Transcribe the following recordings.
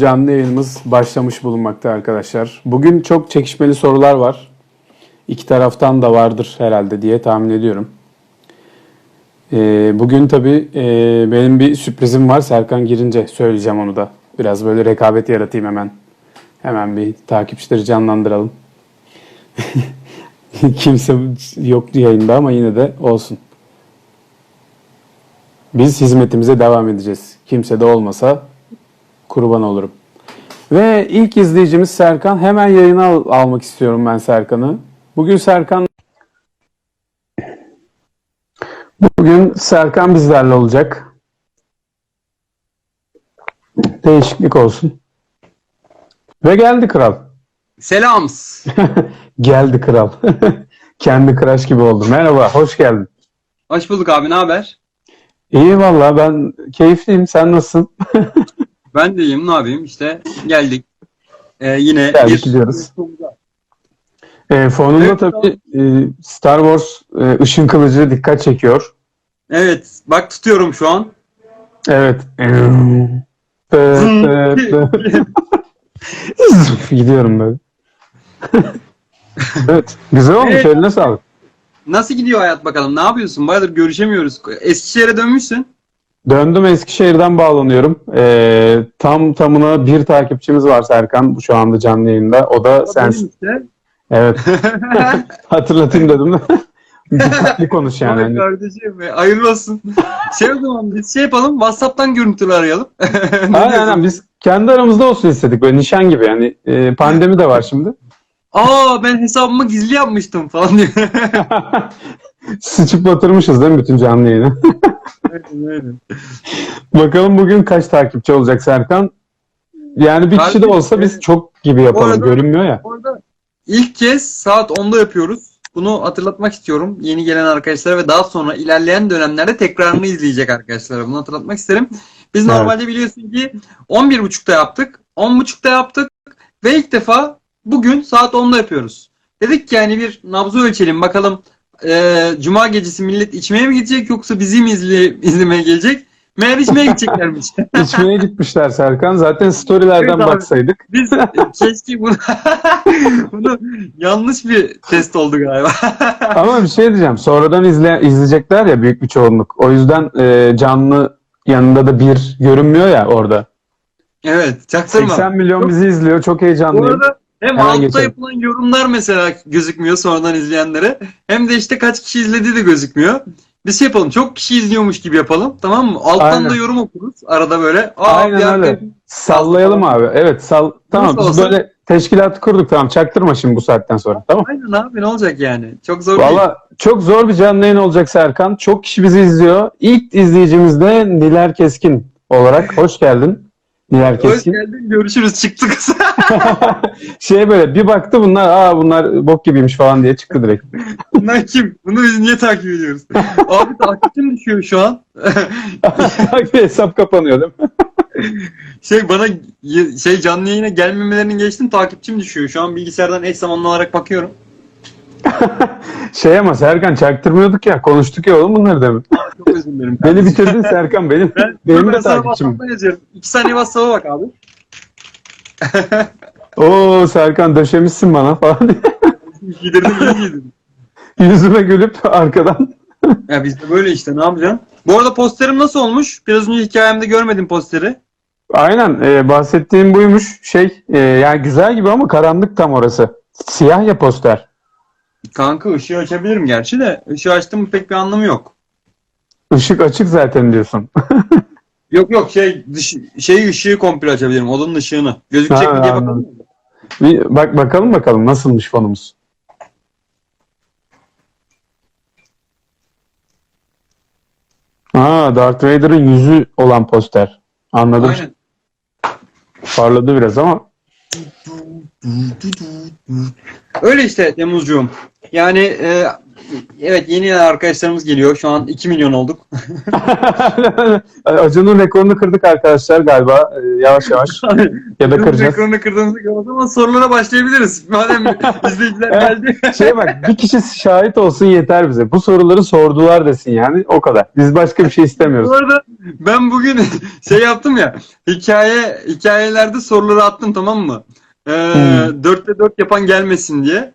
Canlı yayınımız başlamış bulunmakta arkadaşlar. Bugün çok çekişmeli sorular var. İki taraftan da vardır herhalde diye tahmin ediyorum. Ee, bugün tabii e, benim bir sürprizim var. Serkan girince söyleyeceğim onu da. Biraz böyle rekabet yaratayım hemen. Hemen bir takipçileri canlandıralım. Kimse yok yayında ama yine de olsun. Biz hizmetimize devam edeceğiz. Kimse de olmasa kurban olurum. Ve ilk izleyicimiz Serkan. Hemen yayına al- almak istiyorum ben Serkan'ı. Bugün Serkan Bugün Serkan bizlerle olacak. Değişiklik olsun. Ve geldi kral. Selams. geldi kral. Kendi kıraş gibi oldu. Merhaba, hoş geldin. Hoş bulduk abi ne haber? İyi valla ben keyifliyim. Sen nasılsın? Ben de iyiyim ne yapayım işte geldik. Ee, yine Geldik bir gidiyoruz. Ee, fonunda Evet, tabii e, Star Wars e, ışın kılıcı dikkat çekiyor. Evet bak tutuyorum şu an. Evet. Gidiyorum böyle. evet. Güzel olmuş. Evet. Eline sağlık. Nasıl gidiyor hayat bakalım ne yapıyorsun? Bayağıdır görüşemiyoruz. Eskişehir'e dönmüşsün. Döndüm Eskişehir'den bağlanıyorum. Ee, tam tamına bir takipçimiz var Serkan şu anda canlı yayında. O da sensin. İşte. Evet. Hatırlatayım dedim. Dikkatli konuş yani. Hani kardeşim hayırlı olsun. şey o zaman biz şey yapalım WhatsApp'tan görüntülü arayalım. Ne Aynen, aynen. biz kendi aramızda olsun istedik böyle nişan gibi yani e, pandemi de var şimdi. Aa ben hesabımı gizli yapmıştım falan diyor. Sıçıp batırmışız değil mi bütün canlı yayını? Bakalım bugün kaç takipçi olacak Serkan? Yani bir kişi de olsa biz çok gibi yapalım. arada- Görünmüyor ya. Bu arada ilk kez saat 10'da yapıyoruz. Bunu hatırlatmak istiyorum yeni gelen arkadaşlara ve daha sonra ilerleyen dönemlerde tekrarını izleyecek arkadaşlara. Bunu hatırlatmak isterim. Biz Evet. normalde biliyorsun ki 11.30'da yaptık, 10.30'da yaptık ve ilk defa bugün saat 10'da yapıyoruz. Dedik ki yani bir nabzı ölçelim bakalım eee, Cuma gecesi millet içmeye mi gidecek yoksa bizi mi izle, izlemeye gelecek? Meğer içmeye gideceklermiş. İçmeye gitmişler Serkan. Zaten storylerden Evet baksaydık. Biz e, keşke bunu, bunu yanlış bir test oldu galiba. Ama bir şey diyeceğim. Sonradan izle, izleyecekler ya büyük bir çoğunluk. O yüzden e, canlı yanında da bir görünmüyor ya orada. evet, çaktırma. 80 milyon bizi izliyor. Çok Bu heyecanlıyım. arada hem Hemen altta geçelim. yapılan yorumlar mesela gözükmüyor sonradan izleyenlere. Hem de işte kaç kişi izlediği de gözükmüyor. Biz şey yapalım, çok kişi izliyormuş gibi yapalım. Tamam mı? Alttan Aynen. da yorum okuruz arada böyle. Aa, Aynen bir öyle. Sallayalım abi. Evet sal. Tamam biz olsa- böyle teşkilatı kurduk tamam. Çaktırma şimdi bu saatten sonra. Tamam. Aynen abi ne olacak yani? Çok zor değil. Valla çok zor bir canlı yayın olacak Serkan. Çok kişi bizi izliyor. İlk izleyicimiz de Niler Keskin olarak. Hoş geldin. Niler Hoş geldin görüşürüz çıktık. şey böyle bir baktı bunlar aa bunlar bok gibiymiş falan diye çıktı direkt. Bunlar kim? Bunu biz niye takip ediyoruz? abi takipçim düşüyor şu an. Hesap kapanıyor değil mi? Şey bana şey canlı yayına gelmemelerinin geçtim takipçim düşüyor. Şu an bilgisayardan eş zamanlı olarak bakıyorum. Şey ama Serkan çaktırmıyorduk ya. Konuştuk ya oğlum bunları demin. Çok özür dilerim. Beni bitirdin Serkan benim. Ben, benim ben de takipçim. Yazıyorum. İki saniye WhatsApp'a bak abi. Oo Serkan döşemişsin bana falan. Giydirdim iyi giydirdim. Yüzüme gülüp arkadan. Ya biz de böyle işte ne yapacaksın? Bu arada posterim nasıl olmuş? Biraz önce hikayemde görmedim posteri. Aynen e, bahsettiğim buymuş. Şey e, yani güzel gibi ama karanlık tam orası. Siyah ya poster. Kanka ışığı açabilirim gerçi de ışığı açtım pek bir anlamı yok. Işık açık zaten diyorsun. Yok yok şey dış, şey ışığı komple açabilirim. Odanın ışığını. Gözükecek Ha, mi diye anladım. bakalım. Bir bak bakalım bakalım nasılmış fonumuz. Aa Darth Vader'ın yüzü olan poster. Anladım. Aynen. Parladı biraz ama. Öyle işte Temmuzcuğum. Yani e, Evet yeni arkadaşlarımız geliyor. Şu an 2 milyon olduk. Acun'un rekorunu kırdık arkadaşlar galiba e, yavaş yavaş ya da kıracağız. Rekorunu kırdığımızı gördüm. O zaman sorulara başlayabiliriz. Madem izleyiciler geldi. Şey bak bir kişi şahit olsun yeter bize. Bu soruları sordular desin yani o kadar. Biz başka bir şey istemiyoruz. Bu arada ben bugün şey yaptım ya. Hikaye hikayelerde soruları attım tamam mı? Ee, Hmm. Dörtte dört yapan gelmesin diye.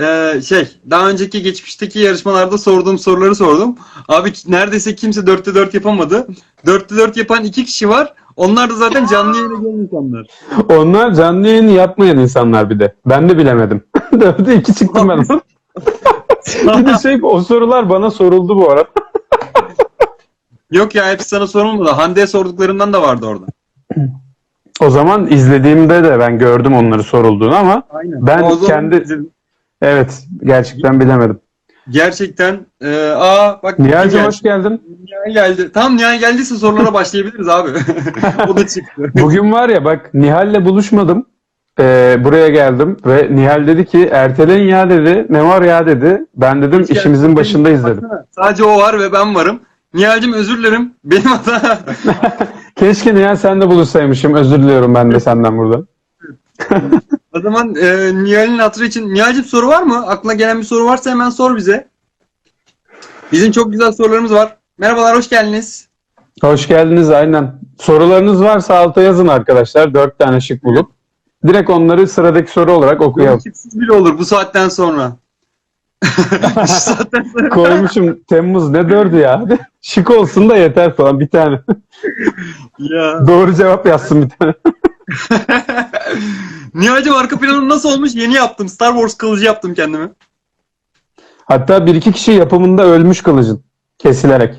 Ee, şey daha önceki geçmişteki yarışmalarda sorduğum soruları sordum. Abi neredeyse kimse dörtte dört yapamadı. Dörtte dört yapan iki kişi var. Onlar da zaten canlı yayına gelen insanlar. Onlar canlı yayını yapmayan insanlar bir de. Ben de bilemedim. Dörde iki çıktım ben. bir de şey o sorular bana soruldu bu arada. Yok ya hepsi sana sorulmadı. Hande'ye sorduklarından da vardı orada. O zaman izlediğimde de ben gördüm onları sorulduğunu ama Aynen. Ben O zaman kendi- evet gerçekten bilemedim. gerçekten e, aa bak Nihal'cim Nihal hoş geldin. Nihal geldi. Tamam Nihal geldiyse sorulara başlayabiliriz abi. o da çıktı. Bugün var ya bak Nihal'le buluşmadım. Ee, buraya geldim ve Nihal dedi ki erteleyin ya dedi. Ne var ya dedi. Ben dedim Hiç işimizin gelmedi. başındayız dedim. Sadece o var ve ben varım. Nihal'cim özür dilerim. Benim hata. Keşke Nihal sen de buluşsaymışım. Özür diliyorum ben de senden burada. o zaman e, Nihal'in hatırı için. Nihal'cim soru var mı? Aklına gelen bir soru varsa hemen sor bize. Bizim çok güzel sorularımız var. Merhabalar, hoş geldiniz. Hoş geldiniz aynen. Sorularınız varsa alta yazın arkadaşlar. Dört tane şık bulup. Direkt onları sıradaki soru olarak okuyalım. Şıksız bile olur bu saatten sonra. Sonra. Koymuşum Temmuz ne dördü ya. Şık olsun da yeter falan bir tane. ya. Doğru cevap yazsın bir tane. Nihal'cim arka planım nasıl olmuş? Yeni yaptım. Star Wars kılıcı yaptım kendime. Hatta bir iki kişi yapımında ölmüş kılıcın. Kesilerek.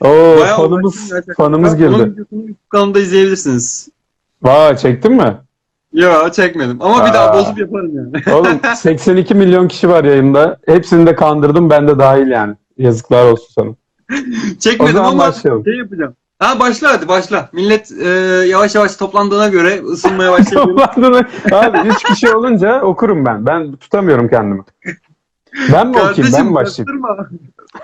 Oo Bayağı fanımız, fanımız Onun girdi. videosunu YouTube kanalında izleyebilirsiniz. Vay çektin mi? Ya çekmedim ama bir daha Aa. bozup yaparım yani. Oğlum 82 milyon kişi var yayında. Hepsini de kandırdım ben de dahil yani. Yazıklar olsun sana. O Çekmedim zaman ama başlayalım. şey yapacağım. Ha başla hadi başla. Millet e, yavaş yavaş toplandığına göre ısınmaya başlayabilir. Toplandığını- Abi 3 kişi olunca okurum ben. Ben tutamıyorum kendimi. Ben mi okuyayım? Ben mi başlayayım? bastırma.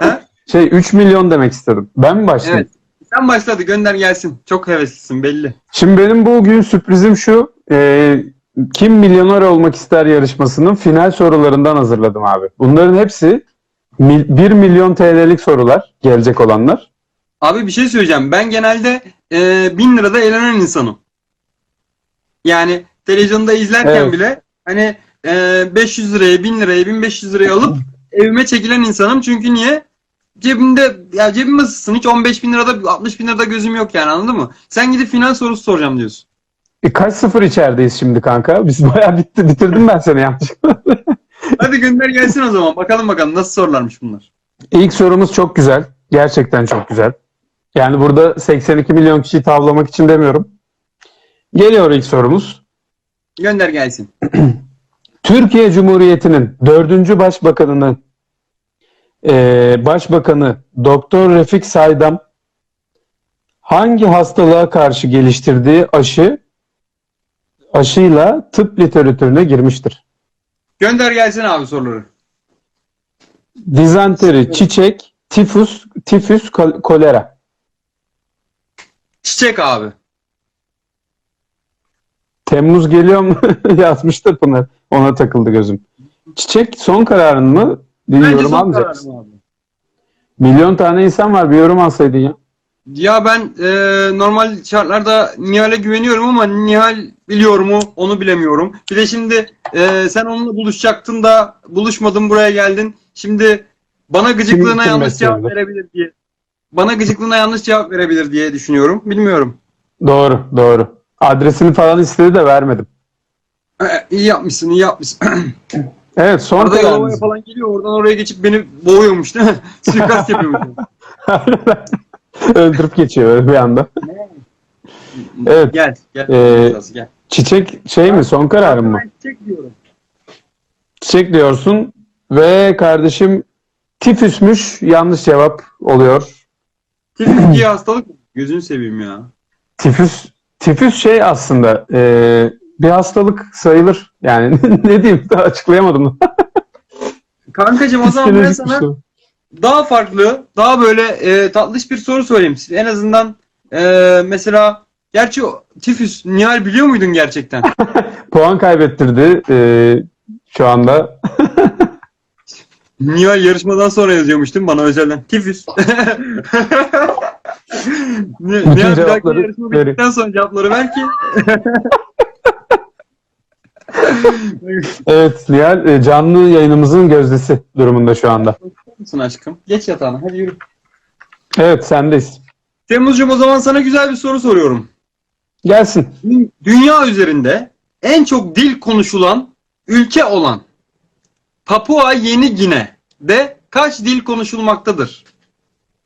Şey 3 milyon demek istedim. Ben mi başlayayım? Evet. Sen başladı gönder gelsin. Çok heveslisin belli. Şimdi benim bugün sürprizim şu. E, kim milyoner olmak ister yarışmasının final sorularından hazırladım abi. Bunların hepsi 1 milyon TL'lik sorular gelecek olanlar. Abi bir şey söyleyeceğim. Ben genelde e, 1000 lirada eğlenen insanım. Yani televizyonda izlerken Evet. bile hani e, 500 liraya, 1000 liraya, 1500 liraya alıp evime çekilen insanım. Çünkü niye? Cebimde, ya cebim ısıtsın. Hiç 15 bin lirada, 60 bin lirada gözüm yok yani anladın mı? Sen gidip final sorusu soracağım diyorsun. E, kaç sıfır içerideyiz şimdi kanka? Biz bayağı bitti, bitirdim ben seni yanlışlıkla. Hadi gönder gelsin o zaman. Bakalım bakalım nasıl sorularmış bunlar. İlk sorumuz çok güzel. Gerçekten çok güzel. Yani burada 82 milyon kişiyi tavlamak için demiyorum. Geliyor ilk sorumuz. Gönder gelsin. Türkiye Cumhuriyeti'nin dördüncü başbakanının eee, başbakanı Doktor Refik Saydam hangi hastalığa karşı geliştirdiği aşı aşıyla tıp literatürüne girmiştir? Gönder gelsin abi soruları. Dizanteri, çiçek, tifus, tifüs, kol- kolera. Çiçek abi. Temmuz geliyor mu yazmıştır Pınar. Ona takıldı gözüm. Çiçek son kararın mı? Bir Bence yorum son almayacak kararım abi. Milyon tane insan var bir yorum alsaydın ya. Ya ben e, normal şartlarda Nihal'e güveniyorum ama Nihal biliyor mu onu bilemiyorum. Bir de şimdi e, sen onunla buluşacaktın da buluşmadın buraya geldin. Şimdi bana gıcıklığına kim yanlış cevap orada? verebilir diye. Bana gıcıklığına yanlış cevap verebilir diye düşünüyorum. Bilmiyorum. Doğru doğru. Adresini falan istedi de vermedim. E, iyi yapmışsın iyi yapmışsın. Evet son Arada kararınız. falan geliyor oradan oraya geçip beni boğuyormuş değil mi? Suikast yapıyormuş. Öldürüp geçiyor bir anda. Evet. Gel gel. Ee, gel. Çiçek şey mi son kararın mı? Ben çiçek diyorum. Çiçek diyorsun ve kardeşim tifüsmüş yanlış cevap oluyor. Tifüs diye hastalık mı? Gözünü seveyim ya. Tifüs tifüs şey aslında e, bir hastalık sayılır. Yani ne diyeyim daha açıklayamadım. Kankacığım o zaman ben sana soru. Daha farklı, daha böyle e, tatlış bir soru sorayım. En azından e, mesela gerçi tifüs Nihal biliyor muydun gerçekten? Puan kaybettirdi ee, şu anda. Nihal yarışmadan sonra yazıyormuştum bana özelden. Tifüs. Nihal bir cevapları yarışma bittikten sonra cevapları ver ki. Evet Nihal e, canlı yayınımızın gözdesi durumunda şu anda. Musun aşkım? Geç yatağına hadi yürü. Evet sendeyiz. Temmuzcuğum o zaman sana güzel bir soru soruyorum. Gelsin. Dü- Dünya üzerinde en çok dil konuşulan ülke olan Papua Yeni Gine'de kaç dil konuşulmaktadır?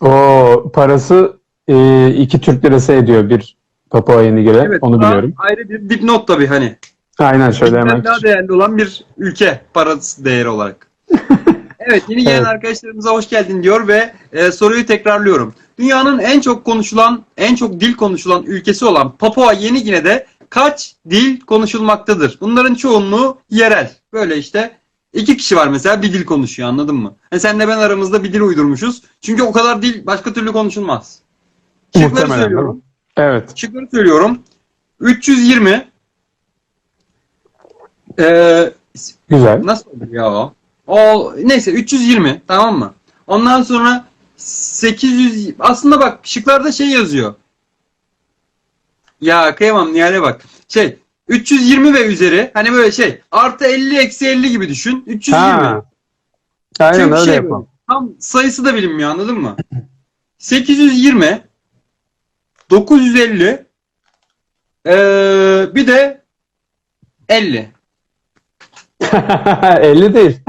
O parası e, iki Türk lirası ediyor bir Papua Yeni Gine. Onu bu da biliyorum. Ayrı bir dipnot tabii hani. Aynen şöyle hemen. daha değerli olan bir ülke parası değeri olarak. evet yeni gelen Evet. arkadaşlarımıza hoş geldin diyor ve e, soruyu tekrarlıyorum. Dünyanın en çok konuşulan, en çok dil konuşulan ülkesi olan Papua Yeni Gine'de kaç dil konuşulmaktadır? Bunların çoğunluğu yerel. Böyle işte iki kişi var mesela bir dil konuşuyor anladın mı? Yani senle ben aramızda bir dil uydurmuşuz. Çünkü o kadar dil başka türlü konuşulmaz. Şıkları Muhtemelen, söylüyorum. Evet. Şıkları söylüyorum. 320 Ee, Güzel. nasıl olur ya o? O neyse 320 tamam mı? Ondan sonra 800 aslında bak şıklarda şey yazıyor. Ya kıyamam Nihal'e bak. Şey 320 ve üzeri hani böyle şey artı 50 eksi 50 gibi düşün. 320. Ha. Aynen Çünkü öyle şey yapalım. böyle, Tam sayısı da bilinmiyor anladın mı? 820 950 ee, bir de 50. 50 değil.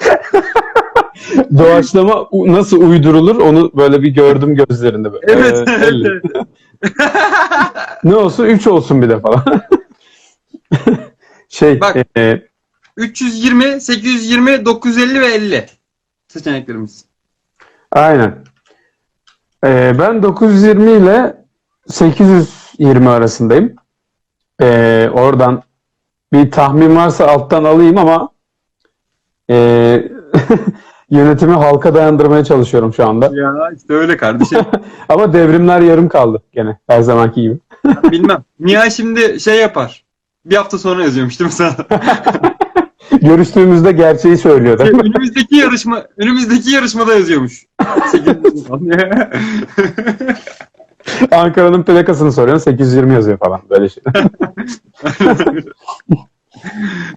Doğaçlama nasıl uydurulur onu böyle bir gördüm gözlerinde. Böyle. Evet. Ee, 50. Ne olsun 3 olsun bir de falan. şey Bak. e, 320, 820, 950 ve 50 seçeneklerimiz. aynen. Ee, ben 920 ile 820 arasındayım. Ee, oradan bir tahmin varsa alttan alayım ama e, yönetimi halka dayandırmaya çalışıyorum şu anda. Ya işte öyle kardeşim. Ama devrimler yarım kaldı gene her zamanki gibi. Bilmem. Nihal şimdi şey yapar. Bir hafta sonra yazıyormuş değil mi sana? Görüştüğümüzde gerçeği söylüyor değil mi? önümüzdeki yarışma önümüzdeki yarışmada yazıyormuş. 800 Ankara'nın plakasını soruyorsun 820 yazıyor falan böyle şey.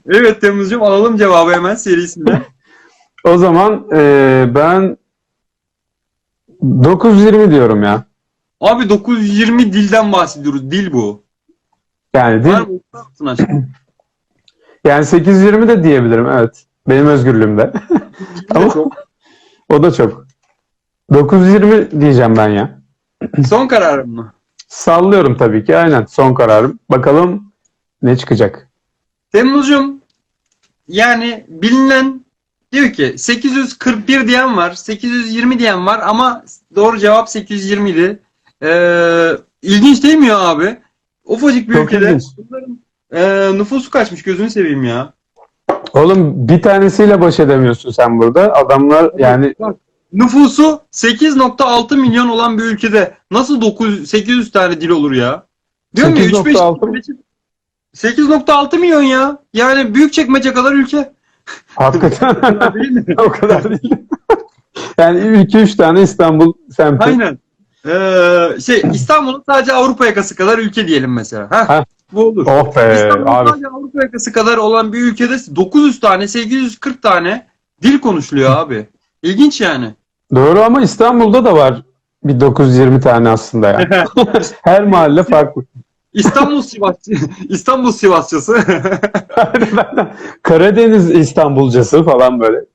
Evet Temmuzcuğum alalım cevabı hemen serisinden. O zaman e, ben 920 diyorum ya. Abi 920 dilden bahsediyoruz. Dil bu. Yani dil, Var mı? Yani 820 de diyebilirim evet. Benim özgürlüğümde. Ama o da çok. 920 diyeceğim ben ya. Son kararım mı? Sallıyorum tabii ki aynen son kararım. Bakalım ne çıkacak. Temmuzcuğum yani bilinen diyor ki 841 diyen var, 820 diyen var ama doğru cevap 820 idi. Ee, ilginç değil mi ya abi? Ufacık bir Çok ülkede ilginç. bunların e, nüfusu kaçmış gözünü seveyim ya. Oğlum bir tanesiyle baş edemiyorsun sen burada. Adamlar yani Bak, nüfusu 8.6 milyon olan bir ülkede nasıl 9 800 tane dil olur ya? Diyorum ya 3-5 8.6 mı? 8.6 milyon ya. Yani büyük çekmece kadar ülke. hakikaten Değil mi? o kadar değil. Yani 2-3 tane İstanbul semti. Aynen. Ee, şey İstanbul'un sadece Avrupa yakası kadar ülke diyelim mesela. Heh, Heh. Bu olur. Oh be İstanbul'un abi. sadece Avrupa yakası kadar olan bir ülkede 900 tane 840 tane dil konuşuluyor abi. İlginç yani. Doğru ama İstanbul'da da var bir 920 tane aslında ya. Her mahalle farklı. İstanbul Sivasçı, İstanbul Sivasçısı. Karadeniz İstanbulcası falan böyle.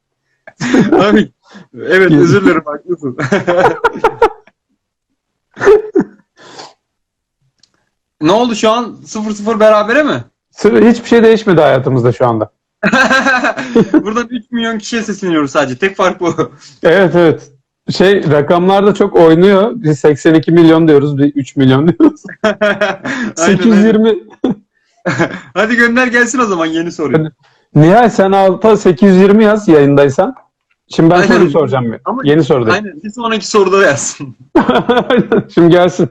Abi, evet özür dilerim haklısın. ne oldu şu an 0-0 berabere mi? Hiçbir şey değişmedi hayatımızda şu anda. Buradan 3 milyon kişiye sesleniyoruz sadece. Tek fark bu. Evet evet. Şey rakamlarda çok oynuyor. Biz 82 milyon diyoruz, bir 3 milyon diyoruz. Aynen, aynen. 820 Hadi gönder gelsin o zaman yeni soruyu. Nihal sen alta 820 yaz yayındaysan. Şimdi ben Aynen. soruyu soracağım. bir. Ama- Yeni soru değil. Aynen. Bir sonraki soruda yazsın. Şimdi gelsin.